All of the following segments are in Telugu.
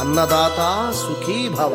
అన్నదాత సుఖీ భవ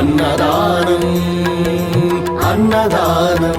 అన్నదానం అన్నదానం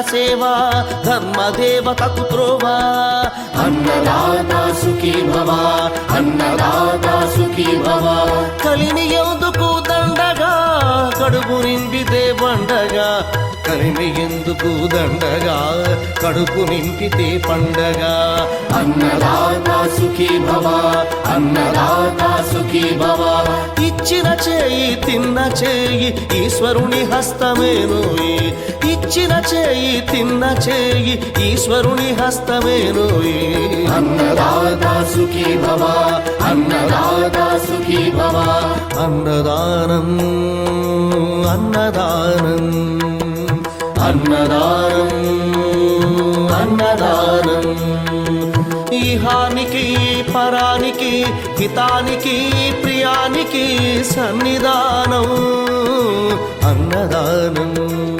సేవా ధర్మదేవతకు త్రోవా అన్నదాత సుఖీ భవ అన్నదాత సుఖీ భవ కలిని ఎందుకు దండగా కడుపు నింపితే పండగా. కలిని ఎందుకు దండగా కడుపు నింపితే పండగ. అన్నదాత సుఖీ భవ అన్నదాత సుఖీ భవ ఇచ్చిన చేయి తిన్న చేయి ఈశ్వరుని హస్తమేనోయి. ఇచ్చిన చేయి తిన్న చేయి ఈశ్వరుని హస్తమేనోయి అన్నదాత సుఖీ భవ అన్నదాత సుఖీ భవ. అన్నదానం అన్నదానం. అన్నదానం అన్నదానం. ఈహానికి పరానికి హితానికి ప్రియానికి సన్నిధానం. అన్నదానం.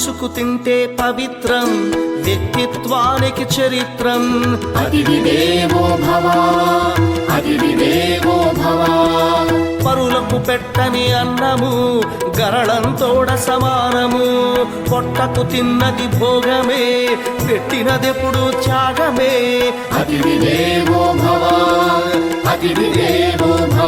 పంచుకు తింటే పవిత్రం వ్యక్తిత్వానికి చరిత్రం. అతిథి దేవో భవ అతిథి దేవో భవ. పరులకు పెట్టని అన్నము గరళంతోడ సమానము. పొట్టకు తిన్నది భోగమే పెట్టినదెప్పుడు త్యాగమే. అతిథి దేవో భవ అతిథి దేవో భవ.